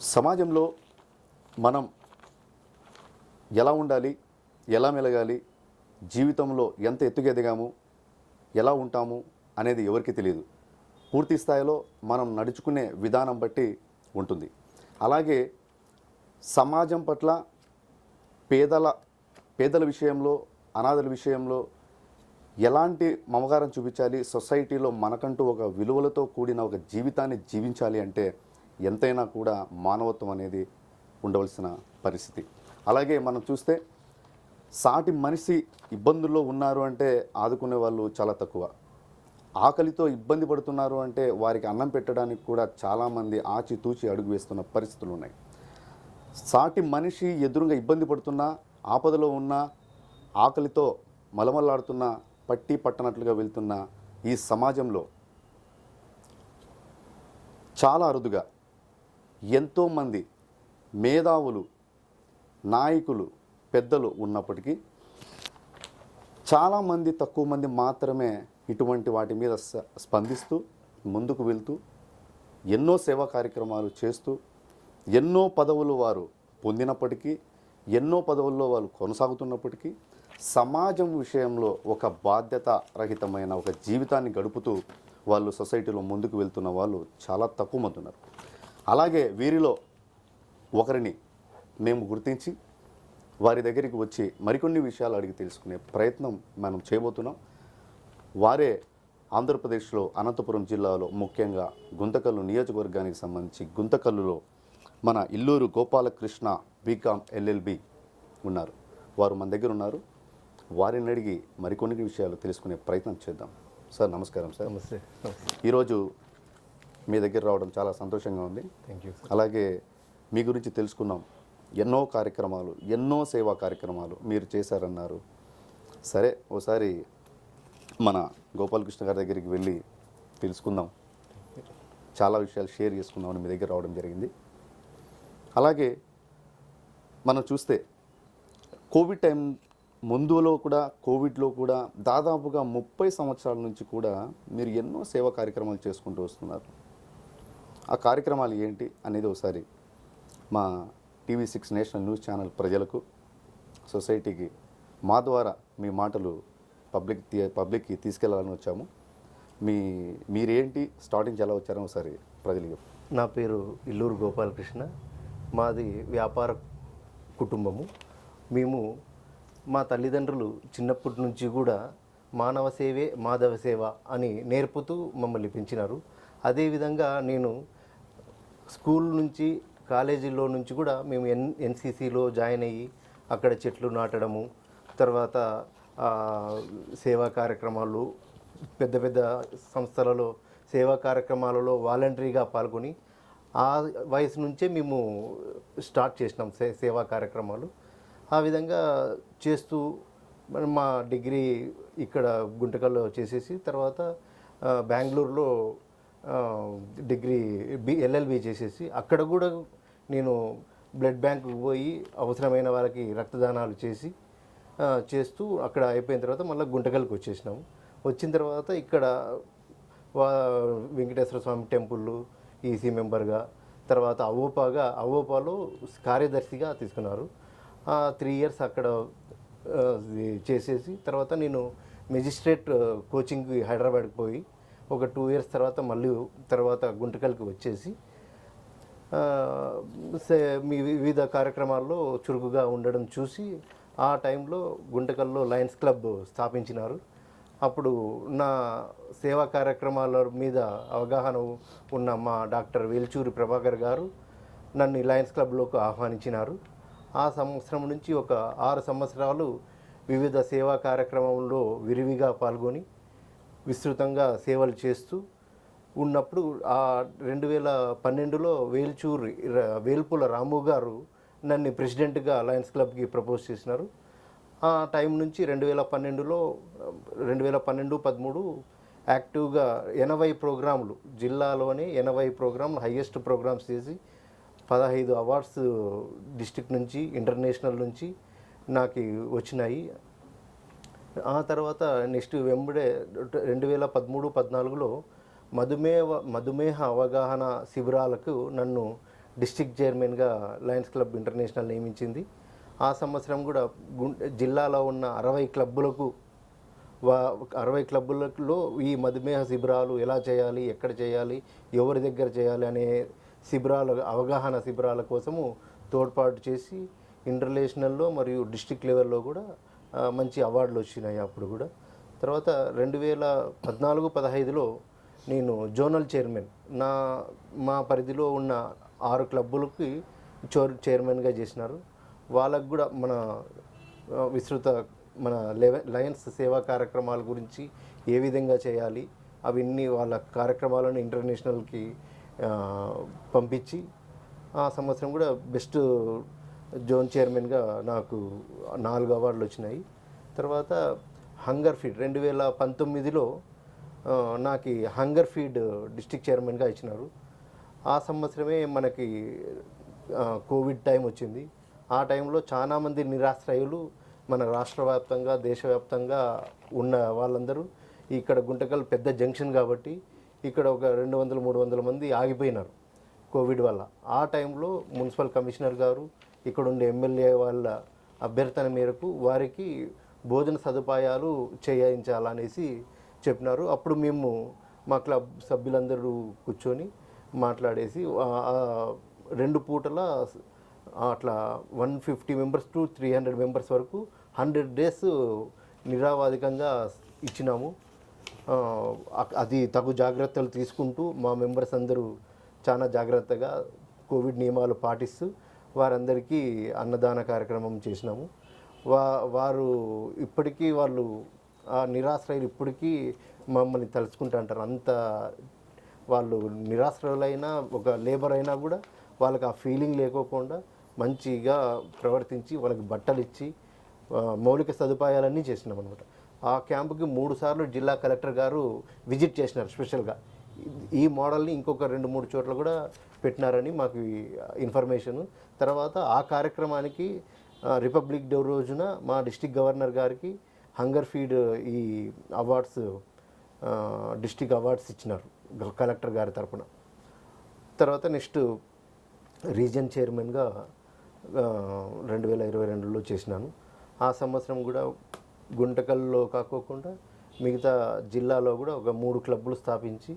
సమాజంలో మనం ఎలా ఉండాలి ఎలా మెలగాలి జీవితంలో ఎంత ఎత్తుకెదిగాము ఎలా ఉంటాము అనేది ఎవరికి తెలియదు పూర్తి స్థాయిలో మనం నడుచుకునే విధానం బట్టి ఉంటుంది. అలాగే సమాజం పట్ల పేదల పేదల విషయంలో అనాథల విషయంలో ఎలాంటి మమకారం చూపించాలి సొసైటీలో మనకంటూ ఒక విలువలతో కూడిన ఒక జీవితాన్ని జీవించాలి అంటే ఎంతైనా కూడా మానవత్వం అనేది ఉండవలసిన పరిస్థితి. అలాగే మనం చూస్తే సాటి మనిషి ఇబ్బందుల్లో ఉన్నారు అంటే ఆదుకునే వాళ్ళు చాలా తక్కువ. ఆకలితో ఇబ్బంది పడుతున్నారు అంటే వారికి అన్నం పెట్టడానికి కూడా చాలామంది ఆచితూచి అడుగు వేస్తున్న పరిస్థితులు ఉన్నాయి. సాటి మనిషి ఎదురుగా ఇబ్బంది పడుతున్నా ఆపదలో ఉన్నా ఆకలితో మలమల్లాడుతున్న పట్టి పట్టనట్లుగా వెళ్తున్న ఈ సమాజంలో చాలా అరుదుగా ఎంతోమంది మేధావులు నాయకులు పెద్దలు ఉన్నప్పటికీ చాలామంది తక్కువ మంది మాత్రమే ఇటువంటి వాటి మీద స్పందిస్తూ ముందుకు వెళ్తూ ఎన్నో సేవా కార్యక్రమాలు చేస్తూ ఎన్నో పదవులు వారు పొందినప్పటికీ ఎన్నో పదవుల్లో వాళ్ళు కొనసాగుతున్నప్పటికీ సమాజం విషయంలో ఒక బాధ్యత రహితమైన ఒక జీవితాన్ని గడుపుతూ వాళ్ళు సొసైటీలో ముందుకు వెళ్తున్న వాళ్ళు చాలా తక్కువ మంది ఉన్నారు. అలాగే వీరిలో ఒకరిని మేము గుర్తించి వారి దగ్గరికి వచ్చి మరికొన్ని విషయాలు అడిగి తెలుసుకునే ప్రయత్నం మనం చేయబోతున్నాం. వారే ఆంధ్రప్రదేశ్లో అనంతపురం జిల్లాలో ముఖ్యంగా గుంతకల్లు నియోజకవర్గానికి సంబంధించి గుంతకల్లులో మన ఇల్లూరు గోపాలకృష్ణ బీకామ్ ఎల్ఎల్బి ఉన్నారు. వారు మన దగ్గర ఉన్నారు. వారిని అడిగి మరికొన్ని విషయాలు తెలుసుకునే ప్రయత్నం చేద్దాం. సార్ నమస్కారం సార్. నమస్తే. ఈరోజు మీ దగ్గర రావడం చాలా సంతోషంగా ఉంది. థ్యాంక్ యూ అలాగే మీ గురించి తెలుసుకున్నాం ఎన్నో కార్యక్రమాలు ఎన్నో సేవా కార్యక్రమాలు మీరు చేశారన్నారు. సరే ఓసారి మన గోపాలకృష్ణ గారి దగ్గరికి వెళ్ళి తెలుసుకుందాం. చాలా విషయాలు షేర్ చేసుకుందామని మీ దగ్గర రావడం జరిగింది. అలాగే మనం చూస్తే కోవిడ్ టైం ముందులో కూడా కోవిడ్లో కూడా దాదాపుగా ముప్పై సంవత్సరాల నుంచి కూడా మీరు ఎన్నో సేవా కార్యక్రమాలు చేసుకుంటూ వస్తున్నారు. ఆ కార్యక్రమాలు ఏంటి అనేది ఒకసారి మా TV six national news channel ప్రజలకు సొసైటీకి మా ద్వారా మీ మాటలు పబ్లిక్ పబ్లిక్కి తీసుకెళ్ళాలని వచ్చాము. మీ మీరేంటి స్టార్టింగ్ ఎలా వచ్చారో ఒకసారి ప్రజలు నా పేరు ఇల్లూరు గోపాలకృష్ణ. మాది వ్యాపార కుటుంబము. మేము మా తల్లిదండ్రులు చిన్నప్పటి నుంచి కూడా మానవ సేవే మాధవ సేవ అని నేర్పుతూ మమ్మల్ని పెంచినారు. అదేవిధంగా నేను స్కూల్ నుంచి కాలేజీలో నుంచి కూడా మేము ఎన్ ఎన్సీసీలో జాయిన్ అయ్యి అక్కడ చెట్లు నాటడము తర్వాత సేవా కార్యక్రమాలు పెద్ద పెద్ద సంస్థలలో సేవా కార్యక్రమాలలో వాలంటరీగా పాల్గొని ఆ వయసు నుంచే మేము స్టార్ట్ చేసినాం సే సేవా కార్యక్రమాలు. ఆ విధంగా చేస్తూ మరి మా డిగ్రీ ఇక్కడ గుంటకల్లో చేసేసి తర్వాత బెంగళూరులో డిగ్రీ బి ఎల్ఎల్బి చేసేసి అక్కడ కూడా నేను బ్లడ్ బ్యాంకుకు పోయి అవసరమైన వాళ్ళకి రక్తదానాలు చేసి చేస్తూ అక్కడ అయిపోయిన తర్వాత మళ్ళీ గుంటకల్కి వచ్చేసినాము. వచ్చిన తర్వాత ఇక్కడ వా వెంకటేశ్వర స్వామి టెంపుల్ ఈసీ మెంబర్గా తర్వాత అవోపాగా అవోపాలో కార్యదర్శిగా తీసుకున్నారు. త్రీ ఇయర్స్ అక్కడ చేసేసి తర్వాత నేను మెజిస్ట్రేట్ కోచింగ్కి హైదరాబాద్కి పోయి ఒక టూ ఇయర్స్ తర్వాత మళ్ళీ తర్వాత గుంటకల్కి వచ్చేసి సే- మీ వివిధ కార్యక్రమాల్లో చురుకుగా ఉండడం చూసి ఆ టైంలో గుంటకల్లో లయన్స్ క్లబ్ స్థాపించినారు. అప్పుడు నా సేవా కార్యక్రమాల మీద అవగాహన ఉన్న మా డాక్టర్ వేల్చూరి ప్రభాకర్ గారు నన్ను లయన్స్ క్లబ్లోకి ఆహ్వానించినారు. ఆ సంవత్సరం నుంచి ఒక ఆరు సంవత్సరాలు వివిధ సేవా కార్యక్రమంలో విరివిగా పాల్గొని విస్తృతంగా సేవలు చేస్తూ ఉన్నప్పుడు ఆ రెండు వేల పన్నెండులో వేల్చూరి వేల్పుల రాము గారు నన్ను ప్రెసిడెంట్గా లయన్స్ క్లబ్కి ప్రపోజ్ చేసినారు. ఆ టైం నుంచి రెండు వేల పన్నెండులో రెండు వేల పన్నెండు పదమూడు యాక్టివ్గా ఎనభై ప్రోగ్రాంలు జిల్లాలోనే ఎనభై ప్రోగ్రాంలు హయ్యెస్ట్ ప్రోగ్రామ్స్ చేసి పదహైదు అవార్డ్స్ డిస్టిక్ నుంచి ఇంటర్నేషనల్ నుంచి నాకు వచ్చినాయి. ఆ తర్వాత నెక్స్ట్ వెంబడే రెండు వేల పదమూడు పద్నాలుగులో మధుమేహ మధుమేహ అవగాహన శిబిరాలకు నన్ను డిస్టిక్ చైర్మన్గా లయన్స్ క్లబ్ ఇంటర్నేషనల్ నియమించింది. ఆ సంవత్సరం కూడా జిల్లాలో ఉన్న అరవై క్లబ్బులకు వా అరవై క్లబ్బులలో ఈ మధుమేహ శిబిరాలు ఎలా చేయాలి ఎక్కడ చేయాలి ఎవరి దగ్గర చేయాలి అనే శిబిరాల అవగాహన శిబిరాల కోసము తోడ్పాటు చేసి ఇంటర్నేషనల్లో మరియు డిస్టిక్ లెవెల్లో కూడా మంచి అవార్డులు వచ్చినాయి అప్పుడు కూడా. తర్వాత రెండు వేల పద్నాలుగు పదహైదులో నేను జోనల్ చైర్మన్. నా మా పరిధిలో ఉన్న ఆరు క్లబ్బులకి చోర్ చైర్మన్గా చేసినారు. వాళ్ళకు కూడా మన విస్తృత మన లయన్స్ సేవా కార్యక్రమాల గురించి ఏ విధంగా చేయాలి అవన్నీ వాళ్ళ కార్యక్రమాలను ఇంటర్నేషనల్కి పంపించి ఆ సంవత్సరం కూడా బెస్ట్ జోన్ చైర్మన్గా నాకు నాలుగు అవార్డులు వచ్చినాయి. తర్వాత హంగర్ ఫీడ్ రెండు వేల పంతొమ్మిదిలో నాకు ఈ హంగర్ ఫీడ్ డిస్టిక్ చైర్మన్గా ఇచ్చినారు. ఆ సంవత్సరమే మనకి కోవిడ్ టైం వచ్చింది. ఆ టైంలో చాలామంది నిరాశ్రయులు మన రాష్ట్ర వ్యాప్తంగా దేశవ్యాప్తంగా ఉన్న వాళ్ళందరూ ఇక్కడ గుంటకల్ పెద్ద జంక్షన్ కాబట్టి ఇక్కడ ఒక రెండు వందల మూడు వందల మంది ఆగిపోయినారు కోవిడ్ వల్ల. ఆ టైంలో మున్సిపల్ కమిషనర్ గారు ఇక్కడ ఉండే ఎమ్మెల్యే వాళ్ళ అభ్యర్థన మేరకు వారికి భోజన సదుపాయాలు చేయించాలనేసి చెప్పినారు. అప్పుడు మేము మా క్లబ్ సభ్యులందరూ కూర్చొని మాట్లాడేసి రెండు పూటల అట్లా one fifty members to three hundred members వరకు హండ్రెడ్ డేస్ నిరావాధికంగా ఇచ్చినాము. అది తగు జాగ్రత్తలు తీసుకుంటూ మా మెంబర్స్ అందరూ చాలా జాగ్రత్తగా కోవిడ్ నియమాలు పాటిస్తూ వారందరికీ అన్నదాన కార్యక్రమం చేసినాము. వా వారు ఇప్పటికీ వాళ్ళు ఆ నిరాశ్రయులు ఇప్పటికీ మమ్మల్ని తలుచుకుంటూ అంటారు. అంత వాళ్ళు నిరాశ్రయులైనా ఒక లేబర్ అయినా కూడా వాళ్ళకి ఆ ఫీలింగ్ లేకోకుండా మంచిగా ప్రవర్తించి వాళ్ళకి బట్టలు ఇచ్చి మౌలిక సదుపాయాలన్నీ చేసినాం అనమాట ఆ క్యాంపుకి మూడు సార్లు జిల్లా కలెక్టర్ గారు విజిట్ చేసినారు స్పెషల్గా. ఈ మోడల్ని ఇంకొక రెండు మూడు చోట్ల కూడా పెట్టినారని మాకు ఇన్ఫర్మేషన్. తర్వాత ఆ కార్యక్రమానికి రిపబ్లిక్ డే రోజున మా డిస్టిక్ గవర్నర్ గారికి హంగర్ ఫీడ్ ఈ అవార్డ్స్ డిస్టిక్ అవార్డ్స్ ఇచ్చినారు కలెక్టర్ గారి తరపున. తర్వాత నెక్స్ట్ రీజన్ చైర్మన్గా రెండు వేల ఇరవై రెండులో చేసినాను. ఆ సంవత్సరం కూడా గుంటకల్లో కాకోకుండా మిగతా జిల్లాలో కూడా ఒక మూడు క్లబ్బులు స్థాపించి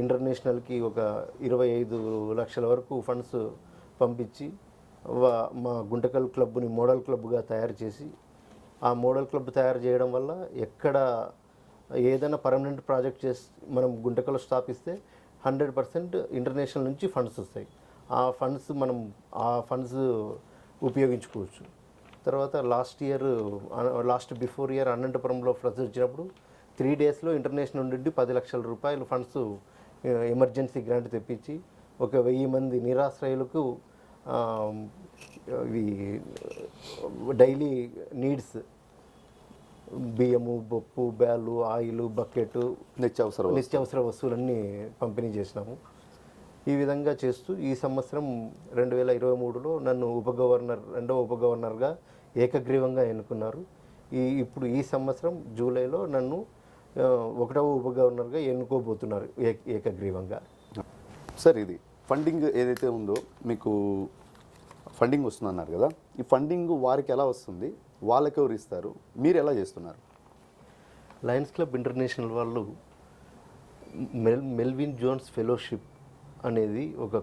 ఇంటర్నేషనల్కి ఒక ఇరవై ఐదు లక్షల వరకు ఫండ్స్ పంపించి మా గుంటకల్ క్లబ్ని మోడల్ క్లబ్గా తయారు చేసి ఆ మోడల్ క్లబ్ తయారు చేయడం వల్ల ఎక్కడ ఏదైనా పర్మనెంట్ ప్రాజెక్ట్ చేసి మనం గుంటకల్లో స్థాపిస్తే హండ్రెడ్ పర్సెంట్ ఇంటర్నేషనల్ నుంచి ఫండ్స్ వస్తాయి. ఆ ఫండ్స్ మనం ఆ ఫండ్స్ ఉపయోగించుకోవచ్చు. తర్వాత last year last before year అనంతపురంలో ఫ్లడ్స్ వచ్చినప్పుడు త్రీ డేస్లో ఇంటర్నేషనల్ నుండి పది లక్షల రూపాయలు ఫండ్స్ ఎమర్జెన్సీ గ్రాంట్ తెప్పించి ఒక వెయ్యి మంది నిరాశ్రయులకు ఇవి డైలీ నీడ్స్ బియ్యము పప్పు బ్యాలు ఆయిల్ బకెట్ నిత్యావసర నిత్యావసర వస్తువులన్నీ పంపిణీ చేసినాము. ఈ విధంగా చేస్తూ ఈ సంవత్సరం రెండు వేల ఇరవై మూడులో నన్ను ఉప గవర్నర్ రెండవ ఉప గవర్నర్గా ఏకగ్రీవంగా ఎన్నుకున్నారు. ఈ ఇప్పుడు ఈ సంవత్సరం జూలైలో నన్ను ఒకటవ ఉప గవర్నర్గా ఎన్నుకోబోతున్నారు ఏకగ్రీవంగా. సార్ ఇది ఫండింగ్ ఏదైతే ఉందో మీకు ఫండింగ్ వస్తుంది అన్నారు కదా ఈ ఫండింగ్ వారికి ఎలా వస్తుంది? వాళ్ళకి ఎవరు ఇస్తారు? మీరు ఎలా చేస్తున్నారు? లయన్స్ క్లబ్ ఇంటర్నేషనల్ వాళ్ళు మెల్ మెల్విన్ జోన్స్ ఫెలోషిప్ అనేది ఒక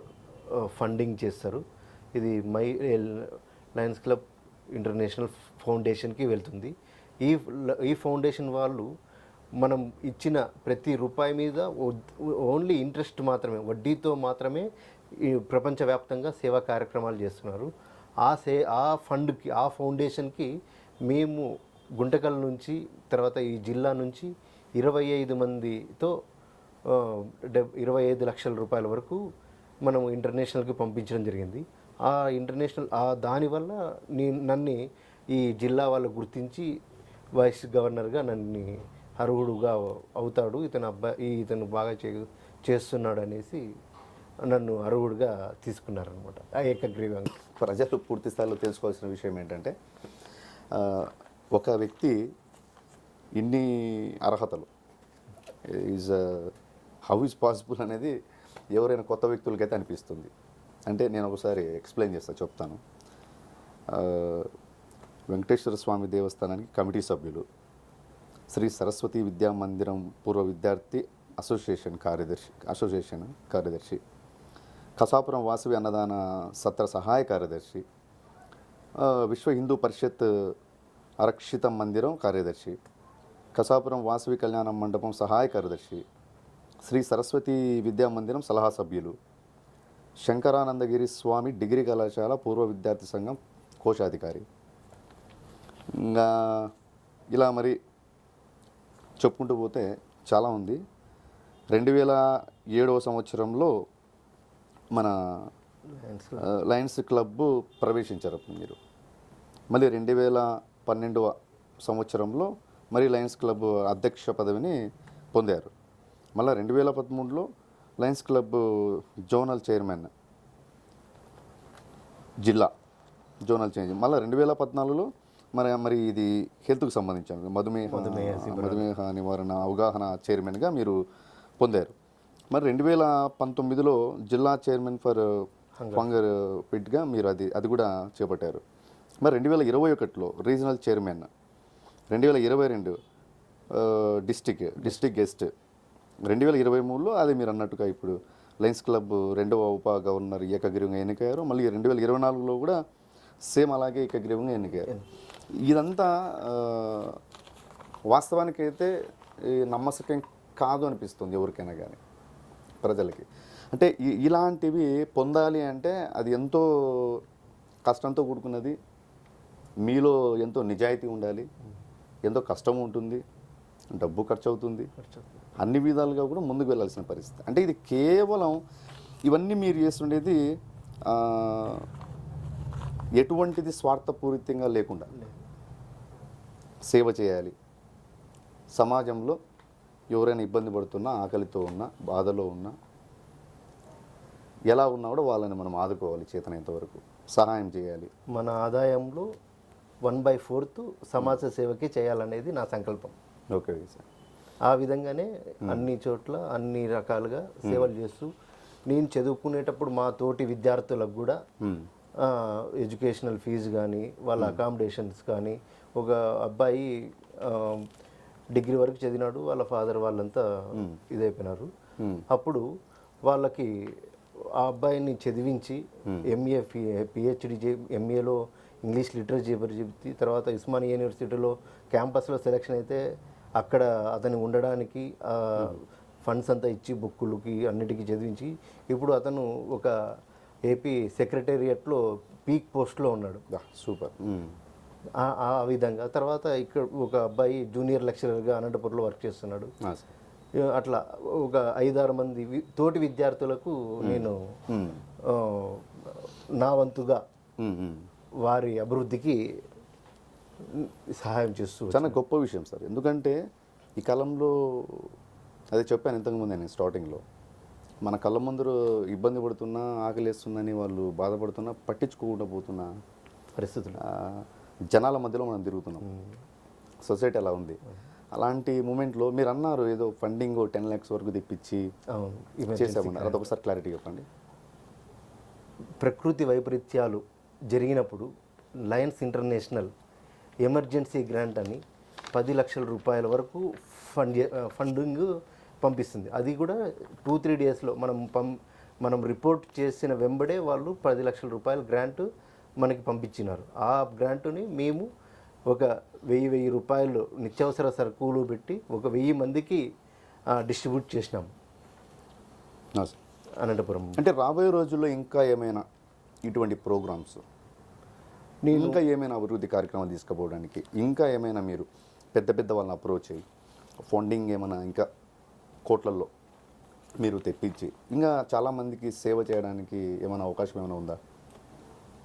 ఫండింగ్ చేస్తారు. ఇది మై లయన్స్ క్లబ్ ఇంటర్నేషనల్ ఫౌండేషన్కి వెళ్తుంది. ఈ ఈ ఫౌండేషన్ వాళ్ళు మనం ఇచ్చిన ప్రతి రూపాయి మీద ఓన్లీ ఇంట్రెస్ట్ మాత్రమే వడ్డీతో మాత్రమే ఈ ప్రపంచవ్యాప్తంగా సేవా కార్యక్రమాలు చేస్తున్నారు. ఆ సే ఆ ఫండ్కి ఆ ఫౌండేషన్కి మేము గుంటకల్ నుంచి తర్వాత ఈ జిల్లా నుంచి ఇరవై ఐదు మందితో డెబ్ ఇరవై ఐదు లక్షల రూపాయల వరకు మనం ఇంటర్నేషనల్కి పంపించడం జరిగింది. ఆ ఇంటర్నేషనల్ ఆ దానివల్ల నేను నన్ను ఈ జిల్లా వాళ్ళు గుర్తించి వైస్ గవర్నర్గా నన్ను అర్హుడుగా అవుతాడు. ఇతను అబ్బాయి ఇతను బాగా చే చేస్తున్నాడు అనేసి నన్ను అర్హుడుగా తీసుకున్నారనమాట. ఆ ఏకగ్రీవం. ప్రజలు పూర్తి స్థాయిలో తెలుసుకోవాల్సిన విషయం ఏంటంటే ఒక వ్యక్తి ఇన్ని అర్హతలు ఈజ్ హౌ ఈజ్ పాసిబుల్ అనేది ఎవరైనా కొత్త వ్యక్తులకైతే అనిపిస్తుంది. అంటే నేను ఒకసారి ఎక్స్ప్లెయిన్ చేస్తా చెప్తాను. వెంకటేశ్వర స్వామి దేవస్థానానికి కమిటీ సభ్యులు. శ్రీ సరస్వతి విద్యా మందిరం పూర్వ విద్యార్థి అసోసియేషన్ కార్యదర్శి అసోసియేషన్ కార్యదర్శి కసాపురం వాసవి అన్నదాన సత్ర సహాయ కార్యదర్శి విశ్వ హిందూ పరిషత్ అరక్షిత మందిరం కార్యదర్శి కసాపురం వాసవి కళ్యాణ మండపం సహాయ కార్యదర్శి శ్రీ సరస్వతి విద్యా మందిరం సలహా సభ్యులు శంకరానందగిరి స్వామి డిగ్రీ కళాశాల పూర్వ విద్యార్థి సంఘం కోశాధికారి. ఇంకా ఇలా మరి చెప్పుకుంటూ పోతే చాలా ఉంది. రెండు వేల ఏడవ సంవత్సరంలో మన లయన్స్ క్లబ్ ప్రవేశించారు అప్పుడు మీరు. మళ్ళీ రెండు వేల పన్నెండవ సంవత్సరంలో మరి లయన్స్ క్లబ్ అధ్యక్ష పదవిని పొందారు. మళ్ళీ రెండు వేల పదమూడులో లయన్స్ క్లబ్ జోనల్ చైర్మన్ జిల్లా జోనల్ చేంజ్. మళ్ళీ రెండు వేల పద్నాలుగులో మరి మరి ఇది హెల్త్కి సంబంధించిన మధుమేహ మధుమేహ నివారణ అవగాహన చైర్మన్గా మీరు పొందారు. మరి రెండు వేల పంతొమ్మిదిలో జిల్లా చైర్మన్ ఫర్ ఫంగర్ పిట్గా మీరు అది అది కూడా చేపట్టారు. మరి రెండు వేల ఇరవై ఒకటిలో రీజనల్ చైర్మన్ రెండు వేల ఇరవై రెండు డిస్టిక్ డిస్టిక్ గెస్ట్ రెండు వేల ఇరవై మూడులో అది మీరు అన్నట్టుగా ఇప్పుడు లయన్స్ క్లబ్ రెండవ ఉప గవర్నర్ ఏకగ్రీవంగా ఎన్నికయ్యారు. మళ్ళీ రెండు వేల ఇరవై నాలుగులో కూడా సేమ్ అలాగే ఏకగ్రీవంగా ఎన్నికయ్యారు. ఇదంతా వాస్తవానికైతే ఈ నమ్మశక్యం కాదు అనిపిస్తుంది ఎవరికైనా కానీ ప్రజలకి. అంటే ఇలాంటివి పొందాలి అంటే అది ఎంతో కష్టంతో కూడుకున్నది మీలో ఎంతో నిజాయితీ ఉండాలి ఎంతో కష్టం ఉంటుంది డబ్బు ఖర్చు అవుతుంది అన్ని విధాలుగా కూడా ముందుకు వెళ్ళాల్సిన పరిస్థితి. అంటే ఇది కేవలం ఇవన్నీ మీరు చేస్తుండేది ఎటువంటిది స్వార్థపూరితంగా లేకుండా. సేవ చేయాలి. సమాజంలో ఎవరైనా ఇబ్బంది పడుతున్నా ఆకలితో ఉన్నా బాధలో ఉన్నా ఎలా ఉన్నా కూడా వాళ్ళని మనం ఆదుకోవాలి చేతనైనంత వరకు. సహాయం చేయాలి. మన ఆదాయంలో వన్ బై ఫోర్త్ సమాజ సేవకి చేయాలనేది నా సంకల్పం. Okay sir. ఆ విధంగానే అన్ని చోట్ల అన్ని రకాలుగా సేవలు చేస్తూ నేను చదువుకునేటప్పుడు మా తోటి విద్యార్థులకు కూడా ఎడ్యుకేషనల్ ఫీజు కానీ వాళ్ళ అకామిడేషన్స్ కానీ ఒక అబ్బాయి డిగ్రీ వరకు చదివినాడు వాళ్ళ ఫాదర్ వాళ్ళంతా ఇదైపోయినారు. అప్పుడు వాళ్ళకి ఆ అబ్బాయిని చదివించి ఎంఏ పిహెచ్డి ఎంఏలో ఇంగ్లీష్ లిటరేచర్ చెప్తి తర్వాత ఉస్మానియా యూనివర్సిటీలో క్యాంపస్లో సెలెక్షన్ అయితే అక్కడ అతను ఉండడానికి ఫండ్స్ అంతా ఇచ్చి బుక్కులకి అన్నిటికీ చదివించి ఇప్పుడు అతను ఒక ఏపీ సెక్రటేరియట్లో పీక్ పోస్ట్లో ఉన్నాడు. సూపర్. ఆ- ఆ విధంగా. తర్వాత ఇక్కడ ఒక అబ్బాయి జూనియర్ లెక్చరర్గా అనంతపురంలో వర్క్ చేస్తున్నాడు. అట్లా ఒక ఐదారు మంది తోటి విద్యార్థులకు నేను నా వంతుగా వారి అభివృద్ధికి సహాయం చేస్తూ చాలా గొప్ప విషయం సార్. ఎందుకంటే ఈ కాలంలో అదే చెప్పాను ఇంతకుముందు నేను స్టార్టింగ్లో మన కళ్ళ ముందర ఇబ్బంది పడుతున్నా ఆకలిస్తుందని వాళ్ళు బాధపడుతున్నా పట్టించుకోకుండా పోతున్నా పరిస్థితులు. జనాల మధ్యలో మనం తిరుగుతున్నాం. సొసైటీ అలా ఉంది. అలాంటి మూమెంట్లో మీరు అన్నారు ఏదో ఫండింగ్ టెన్ ల్యాక్స్ వరకు తెప్పించి చేసామన్నారు అది ఒకసారి క్లారిటీ చెప్పండి. ప్రకృతి వైపరీత్యాలు జరిగినప్పుడు లయన్స్ ఇంటర్నేషనల్ ఎమర్జెన్సీ గ్రాంట్ అని పది లక్షల రూపాయల వరకు ఫండ్ ఫండింగ్ పంపిస్తుంది. అది కూడా టూ త్రీ డేస్లో మనం పం మనం రిపోర్ట్ చేసిన వెంబడే వాళ్ళు పది లక్షల రూపాయల గ్రాంట్ మనకి పంపించినారు. ఆ గ్రాంటుని మేము ఒక వెయ్యి వెయ్యి రూపాయలు నిత్యావసర సరుకులు పెట్టి ఒక వెయ్యి మందికి డిస్ట్రిబ్యూట్ చేసినాం. అనంతపురం. అంటే రాబోయే రోజుల్లో ఇంకా ఏమైనా ఇటువంటి ప్రోగ్రామ్స్? ఇంకా ఏమైనా అభివృద్ధి కార్యక్రమాలు తీసుకుపోవడానికి? ఇంకా ఏమైనా మీరు పెద్ద పెద్ద వాళ్ళని అప్రోచ్ అయ్యి ఫండింగ్ ఏమైనా ఇంకా కోట్లల్లో మీరు తెప్పించి? ఇంకా చాలామందికి సేవ చేయడానికి ఏమైనా అవకాశం ఏమైనా ఉందా?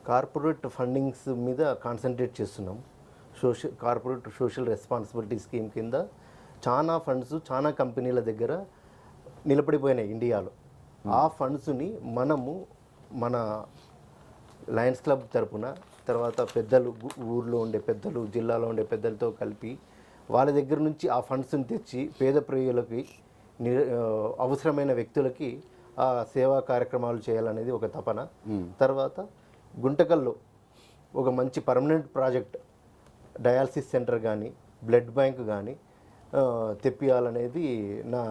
కార్పొరేట్ ఫండింగ్స్ మీద కాన్సన్ట్రేట్ చేస్తున్నాం. Social corporate social responsibility scheme కింద చాలా ఫండ్స్ చాలా కంపెనీల దగ్గర నిలబడిపోయినాయి ఇండియాలో. ఆ ఫండ్స్ని మనము మన లయన్స్ క్లబ్ తరపున తర్వాత పెద్దలు ఊర్లో ఉండే పెద్దలు జిల్లాలో ఉండే పెద్దలతో కలిపి వాళ్ళ దగ్గర నుంచి ఆ ఫండ్స్ని తెచ్చి పేద ప్రజలకి ఆ, అవసరమైన వ్యక్తులకి ఆ సేవా కార్యక్రమాలు చేయాలనేది ఒక తపన. తర్వాత గుంటకల్లో ఒక మంచి పర్మనెంట్ ప్రాజెక్ట్ డయాలసిస్ సెంటర్ కానీ బ్లడ్ బ్యాంక్ కానీ తెప్పియాలనేది నా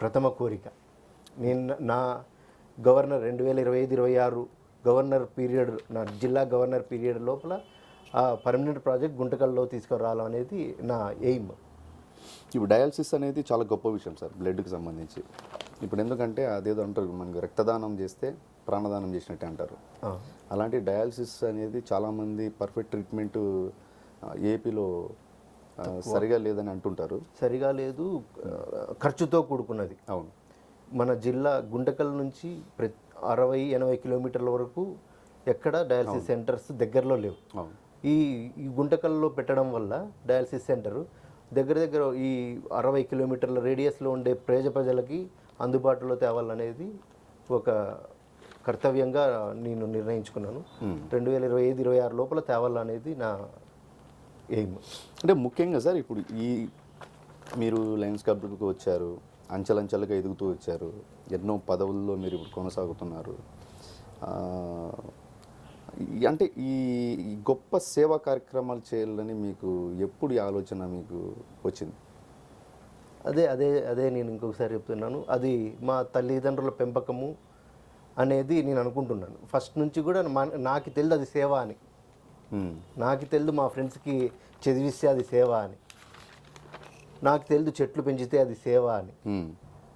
ప్రథమ కోరిక. నేను నా గవర్నర్ రెండు వేల ఇరవై ఐదు ఇరవై ఆరు గవర్నర్ పీరియడ్ నా జిల్లా గవర్నర్ పీరియడ్ లోపల ఆ పర్మనెంట్ ప్రాజెక్ట్ గుంటకల్లో తీసుకురావాలనేది అనేది నా ఎయిమ్. ఇప్పుడు డయాలసిస్ అనేది చాలా గొప్ప విషయం సార్ బ్లడ్కి సంబంధించి. ఇప్పుడు ఎందుకంటే అదేదో అంటారు మనకు రక్తదానం చేస్తే ప్రాణదానం చేసినట్టే అంటారు. అలాంటి డయాలసిస్ అనేది చాలామంది పర్ఫెక్ట్ ట్రీట్మెంట్ ఏపీలో సరిగా లేదని అంటుంటారు. సరిగా లేదు ఖర్చుతో కూడుకున్నది. అవును. మన జిల్లా గుంటకల్ నుంచి ప్రతి అరవై ఎనభై కిలోమీటర్ల వరకు ఎక్కడ డయాలసిస్ సెంటర్స్ దగ్గరలో లేవు. అవును. ఈ ఈ గుంటకల్లో పెట్టడం వల్ల డయాలసిస్ సెంటర్ దగ్గర దగ్గర ఈ అరవై కిలోమీటర్ల రేడియస్లో ఉండే పేద ప్రజలకి అందుబాటులో తేవాలనేది ఒక కర్తవ్యంగా నేను నిర్ణయించుకున్నాను. రెండు వేల ఇరవై ఐదు ఇరవై ఆరు లోపల తేవాలనేది నా ఎయిమ్. అంటే ముఖ్యంగా సార్ ఇప్పుడు ఈ మీరు లయన్స్ క్లబ్కి వచ్చారు అంచెలంచెలుగా ఎదుగుతూ వచ్చారు ఎన్నో పదవుల్లో మీరు ఇప్పుడు కొనసాగుతున్నారు. అంటే ఈ ఈ గొప్ప సేవా కార్యక్రమాలు చేయాలని మీకు ఎప్పుడు ఈ ఆలోచన మీకు వచ్చింది? అదే అదే అదే నేను ఇంకొకసారి చెప్తున్నాను. అది మా తల్లిదండ్రుల పెంపకము అనేది నేను అనుకుంటున్నాను. ఫస్ట్ నుంచి కూడా నాకు తెలియదు అది సేవ అని. నాకు తెలియదు మా ఫ్రెండ్స్కి చదివిస్తే అది సేవ అని. నాకు తెలియదు చెట్లు పెంచితే అది సేవ అని.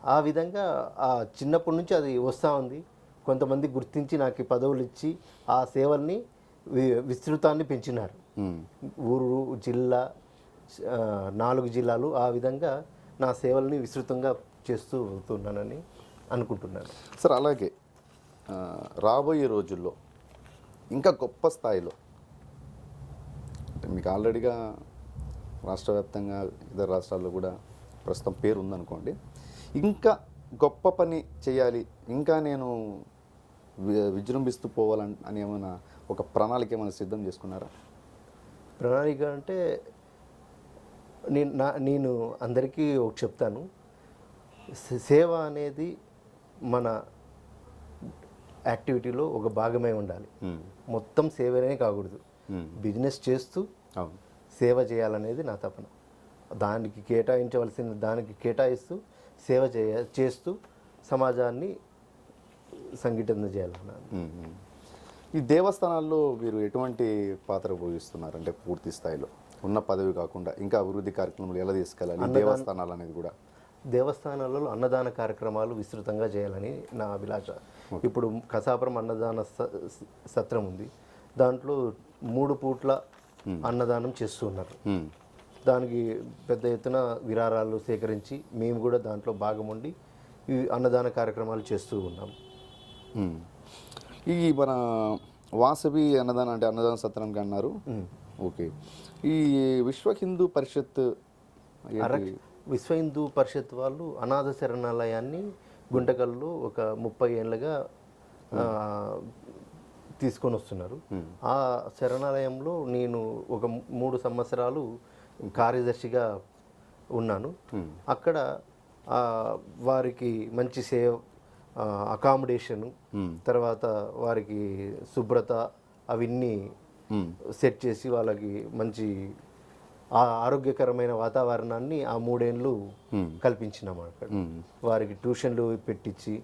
ఆ విధంగా ఆ చిన్నప్పటి నుంచి అది వస్తూ ఉంది. కొంతమంది గుర్తించి నాకు పదవులు ఇచ్చి ఆ సేవల్ని విస్తృతాన్ని పెంచినారు. ఊరు జిల్లా నాలుగు జిల్లాలు ఆ విధంగా నా సేవల్ని విస్తృతంగా చేస్తూ వస్తున్నానని అనుకుంటున్నాను. సార్ అలాగే. రాబోయే రోజుల్లో ఇంకా గొప్ప స్థాయిలో అంటే మీకు ఆల్రెడీగా రాష్ట్ర వ్యాప్తంగా ఇతర రాష్ట్రాల్లో కూడా ప్రస్తుతం పేరు ఉందనుకోండి ఇంకా గొప్ప పని చేయాలి ఇంకా నేను వి- విజృంభిస్తూ పోవాలని అని ఏమైనా ఒక ప్రణాళిక ఏమైనా సిద్ధం చేసుకున్నారా? ప్రణాళిక అంటే నేను నా నేను అందరికీ ఒకటి చెప్తాను. సేవ అనేది మన యాక్టివిటీలో ఒక భాగమై ఉండాలి. మొత్తం సేవనే కాకూడదు. బిజినెస్ చేస్తూ సేవ చేయాలనేది నా తపన. దానికి కేటాయించవలసిన దానికి కేటాయిస్తూ సేవ చేయ చేస్తూ సమాజాన్ని సంఘటితం చేయాలన్నాను. ఈ దేవస్థానాల్లో మీరు ఎటువంటి పాత్ర పోషిస్తున్నారు? అంటే పూర్తి స్థాయిలో ఉన్న పదవి కాకుండా ఇంకా అభివృద్ధి కార్యక్రమాలు ఎలా తీసుకెళ్ళాలి? దేవస్థానాలు అనేది కూడా. దేవస్థానాలలో అన్నదాన కార్యక్రమాలు విస్తృతంగా చేయాలని నా అభిలాష ఇప్పుడు కసాపురం అన్నదాన సత్రం ఉంది. దాంట్లో మూడు పూట్ల అన్నదానం చేస్తూ ఉన్నారు. ఉమ్, దానికి పెద్ద ఎత్తున విరాళాలు సేకరించి మేము కూడా దాంట్లో భాగం ఉండి ఈ అన్నదాన కార్యక్రమాలు చేస్తూ ఉన్నాం. ఈ మన వాసవి అన్నదానం అంటే అన్నదాన సత్రానికి అన్నారు. ఓకే. ఈ విశ్వ హిందూ పరిషత్ విశ్వ హిందూ పరిషత్ వాళ్ళు అనాథ శరణాలయాన్ని గుంటకల్లో ఒక ముప్పై ఏళ్ళగా తీసుకొని వస్తున్నారు ఆ శరణాలయంలో నేను ఒక మూడు సంవత్సరాలు కార్యదర్శిగా ఉన్నాను. అక్కడ వారికి మంచి సేవ అకామిడేషను తర్వాత వారికి శుభ్రత అవన్నీ సెట్ చేసి వాళ్ళకి మంచి ఆ- ఆరోగ్యకరమైన వాతావరణాన్ని ఆ మూడేళ్ళు కల్పించినాం అక్కడ. ఉమ్, వారికి ట్యూషన్లు పెట్టించి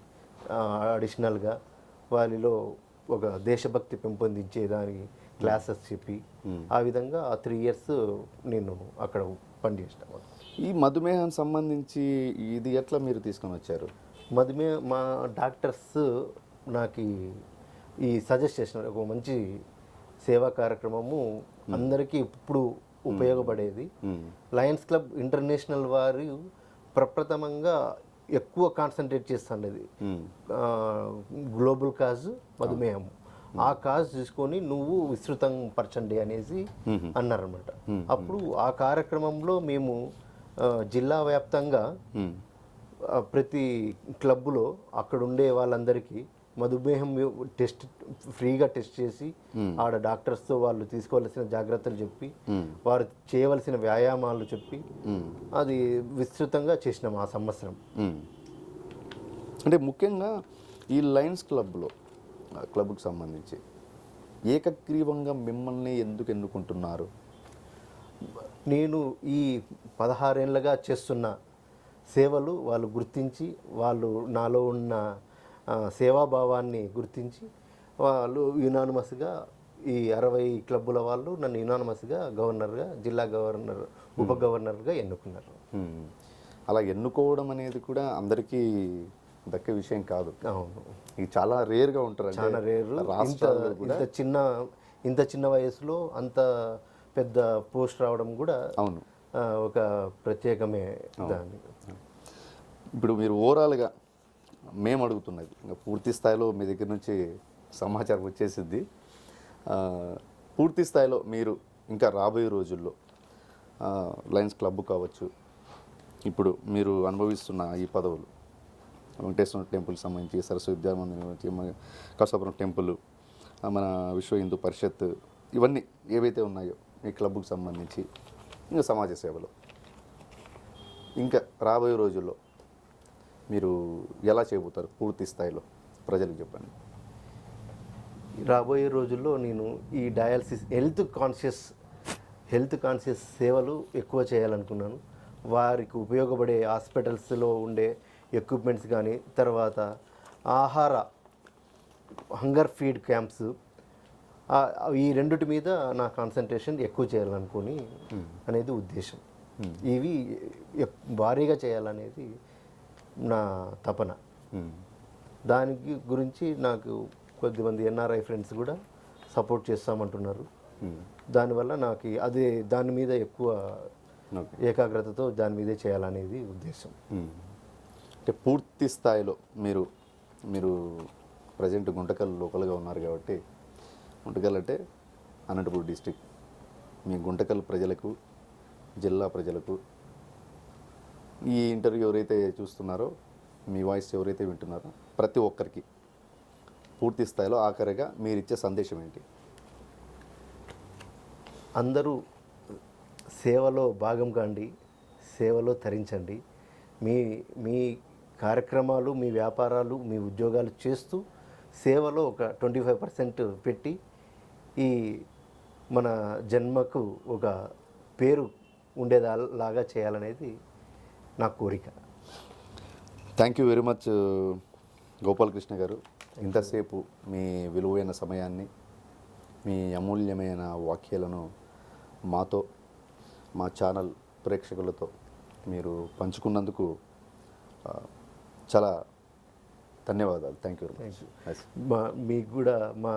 అడిషనల్గా వారిలో ఒక దేశభక్తి పెంపొందించే దానికి క్లాసెస్ చెప్పి ఆ విధంగా ఆ త్రీ ఇయర్స్ నేను అక్కడ పనిచేసినాను ఈ మధుమేహం సంబంధించి ఇది ఎట్లా మీరు తీసుకొని వచ్చారు? మధుమేహ మా డాక్టర్స్ నాకు ఈ- ఈ సజెస్ట్ చేసినారు. ఒక మంచి సేవా కార్యక్రమము అందరికీ ఇప్పుడు ఉపయోగపడేది. లయన్స్ క్లబ్ ఇంటర్నేషనల్ వారు ప్రప్రథమంగా ఎక్కువ కాన్సన్ట్రేట్ చేస్తుండేది. గ్లోబల్ కాజ్ మధుమేహం. ఆ కాజ్ తీసుకొని నువ్వు విస్తృతం పరచండి అనేసి అన్నారనమాట అప్పుడు ఆ కార్యక్రమంలో మేము జిల్లా వ్యాప్తంగా ప్రతి క్లబ్లో అక్కడ ఉండే వాళ్ళందరికీ మధుమేహం టెస్ట్ ఫ్రీగా టెస్ట్ చేసి ఆడ డాక్టర్స్తో వాళ్ళు తీసుకోవాల్సిన జాగ్రత్తలు చెప్పి వారు చేయవలసిన వ్యాయామాలు చెప్పి అది విస్తృతంగా చేసినాం ఆ సంవత్సరం. అంటే ముఖ్యంగా ఈ లయన్స్ క్లబ్లో క్లబ్కి సంబంధించి ఏకగ్రీవంగా మిమ్మల్ని ఎందుకు ఎన్నుకుంటున్నారు? నేను ఈ పదహారేళ్ళగా చేస్తున్న సేవలు వాళ్ళు గుర్తించి వాళ్ళు నాలో ఉన్న సేవాభావాన్ని గుర్తించి వాళ్ళు యునానిమస్గా ఈ అరవై క్లబ్బుల వాళ్ళు నన్ను యునానిమస్గా గవర్నర్గా జిల్లా గవర్నర్ ఉప గవర్నర్గా ఎన్నుకున్నారు. హ్మ్. అలా ఎన్నుకోవడం అనేది కూడా అందరికీ దక్కే విషయం కాదు. అవును. ఇది చాలా రేర్గా ఉంటారు చాలా రేరు ఇంత ఇంత చిన్న ఇంత చిన్న వయసులో అంత పెద్ద పోస్ట్ రావడం కూడా అవును. ఒక ప్రత్యేకమే దాన్ని. ఇప్పుడు మీరు ఓవరాల్గా మేము అడుగుతున్నది. ఇంకా పూర్తి స్థాయిలో మీ దగ్గర నుంచి సమాచారం వచ్చేసింది పూర్తి స్థాయిలో మీరు ఇంకా రాబోయే రోజుల్లో లయన్స్ క్లబ్ కావచ్చు ఇప్పుడు మీరు అనుభవిస్తున్న ఈ పదవులు వెంకటేశ్వర టెంపుల్ సంబంధించి సరస్వతి విద్యామందిరం నుంచి మన కసాపురం టెంపుల్ మన విశ్వ హిందూ పరిషత్ ఇవన్నీ ఏవైతే ఉన్నాయో మీ క్లబ్కు సంబంధించి ఇంకా సమాజ సేవలు. ఇంకా రాబోయే రోజుల్లో మీరు ఎలా చేయబోతారు పూర్తి స్థాయిలో ప్రజలకు చెప్పండి. రాబోయే రోజుల్లో నేను ఈ dialysis health conscious health conscious సేవలు ఎక్కువ చేయాలనుకున్నాను. వారికి ఉపయోగపడే హాస్పిటల్స్లో ఉండే ఎక్విప్మెంట్స్ కానీ తర్వాత ఆహార హంగర్ ఫీడ్ క్యాంప్స్ ఈ రెండిటి మీద నా కాన్సన్ట్రేషన్ ఎక్కువ చేయాలనుకుని అనేది ఉద్దేశం. ఇవి భారీగా చేయాలనేది నా తపన. దానికి గురించి నాకు కొద్దిమంది ఎన్ఆర్ఐ ఫ్రెండ్స్ కూడా సపోర్ట్ చేస్తామంటున్నారు. దానివల్ల నాకు అది దాని మీద ఎక్కువ ఏకాగ్రతతో దాని మీదే చేయాలనేది ఉద్దేశం. అంటే పూర్తి స్థాయిలో మీరు మీరు ప్రజెంట్ గుంటకల్ లోకల్గా ఉన్నారు కాబట్టి గుంటకల్ అంటే అనంతపూర్ డిస్టిక్ మీ గుంటకల్ ప్రజలకు జిల్లా ప్రజలకు ఈ ఇంటర్వ్యూ ఎవరైతే చూస్తున్నారో మీ వాయిస్ ఎవరైతే వింటున్నారో ప్రతి ఒక్కరికి పూర్తి స్థాయిలో ఆఖరిగా మీరు ఇచ్చే సందేశం ఏంటి? అందరూ సేవలో భాగం కాండి సేవలో తరించండి. మీ మీ కార్యక్రమాలు మీ వ్యాపారాలు మీ ఉద్యోగాలు చేస్తూ సేవలో ఒక ట్వంటీ ఫైవ్ పర్సెంట్ పెట్టి ఈ మన జన్మకు ఒక పేరు ఉండేదాలాగా చేయాలనేది నా కోరిక. Thank you very much Gopalakrishna garu. ఇంతసేపు మీ విలువైన సమయాన్ని మీ అమూల్యమైన వాక్యాలను మాతో మా ఛానల్ ప్రేక్షకులతో మీరు పంచుకున్నందుకు చాలా ధన్యవాదాలు. థ్యాంక్ యూ వెరీ మచ్ మా మీకు కూడా మా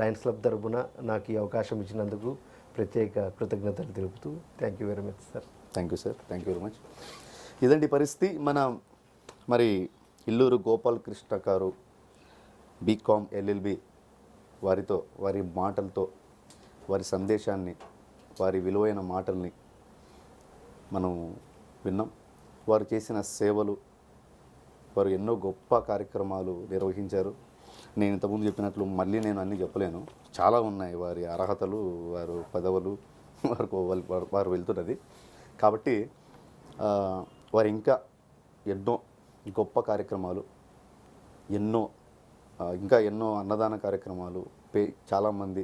లయన్స్ క్లబ్ తరపున నాకు ఈ అవకాశం ఇచ్చినందుకు ప్రత్యేక కృతజ్ఞతలు తెలుపుతూ thank you very much sir thank you sir thank you very much ఇదండి పరిస్థితి. మన మరి ఇల్లూరు గోపాల్ కృష్ణ గారు బీకామ్ ఎల్ఎల్బి వారితో వారి మాటలతో వారి సందేశాన్ని వారి విలువైన మాటల్ని మనం విన్నాం. వారు చేసిన సేవలు వారు ఎన్నో గొప్ప కార్యక్రమాలు నిర్వహించారు. నేను ఇంతకుముందు చెప్పినట్లు మళ్ళీ నేను అన్నీ చెప్పలేను. చాలా ఉన్నాయి వారి అర్హతలు వారు పదవులు వారు వారు- వెళ్తున్నది. కాబట్టి వారు ఇంకా ఎన్నో గొప్ప కార్యక్రమాలు ఎన్నో ఇంకా ఎన్నో అన్నదాన కార్యక్రమాలు పే చాలామంది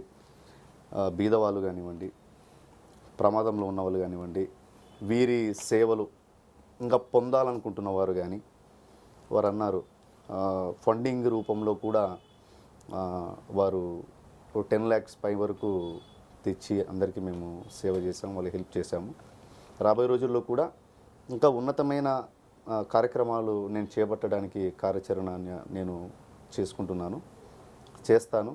బీదవాళ్ళు కానివ్వండి ప్రమాదంలో ఉన్న వాళ్ళు కానివ్వండి వీరి సేవలు ఇంకా పొందాలనుకుంటున్న వారు కానీ వారు అన్నారు ఫండింగ్ రూపంలో కూడా వారు టెన్ ల్యాక్స్ పై వరకు తెచ్చి అందరికీ మేము సేవ చేసాము వాళ్ళకి హెల్ప్ చేశాము. రాబోయే రోజుల్లో కూడా ఇంకా ఉన్నతమైన కార్యక్రమాలు నేను చేపట్టడానికి కార్యాచరణ నేను చేసుకుంటున్నాను. చేస్తాను.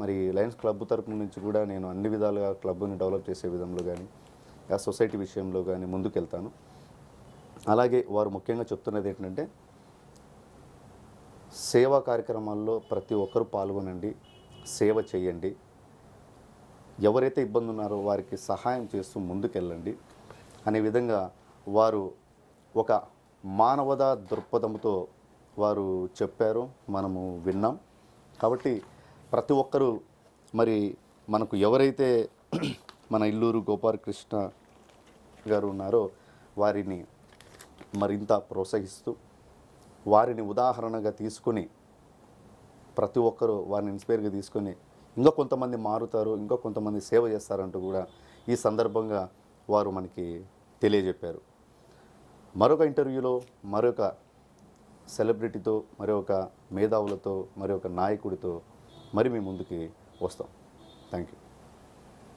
మరి లయన్స్ క్లబ్ తరపు నుంచి కూడా నేను అన్ని విధాలుగా క్లబ్ని డెవలప్ చేసే విధంలో కానీ ఆ సొసైటీ విషయంలో కానీ ముందుకెళ్తాను. అలాగే వారు ముఖ్యంగా చెప్తున్నది ఏంటంటే సేవా కార్యక్రమాల్లో ప్రతి ఒక్కరూ పాల్గొనండి సేవ చేయండి. ఎవరైతే ఇబ్బంది ఉన్నారో వారికి సహాయం చేస్తూ ముందుకెళ్ళండి. అనే విధంగా వారు ఒక మానవతా దృక్పథంతో వారు చెప్పారు మనము విన్నాం. కాబట్టి ప్రతి ఒక్కరూ మరి మనకు ఎవరైతే మన ఇల్లూరు గోపాలకృష్ణ గారు ఉన్నారో వారిని మరింత ప్రోత్సహిస్తూ వారిని ఉదాహరణగా తీసుకుని ప్రతి ఒక్కరూ వారిని ఇన్స్పైర్గా తీసుకొని ఇంకా కొంతమంది మారుతారు ఇంకా కొంతమంది సేవ చేస్తారంటూ కూడా ఈ సందర్భంగా వారు మనకి తెలియజెప్పారు. మరొక ఇంటర్వ్యూలో మరొక సెలబ్రిటీతో మరొక మేధావులతో మరొక నాయకుడితో మరి మీ ముందుకి వస్తాం. Thank you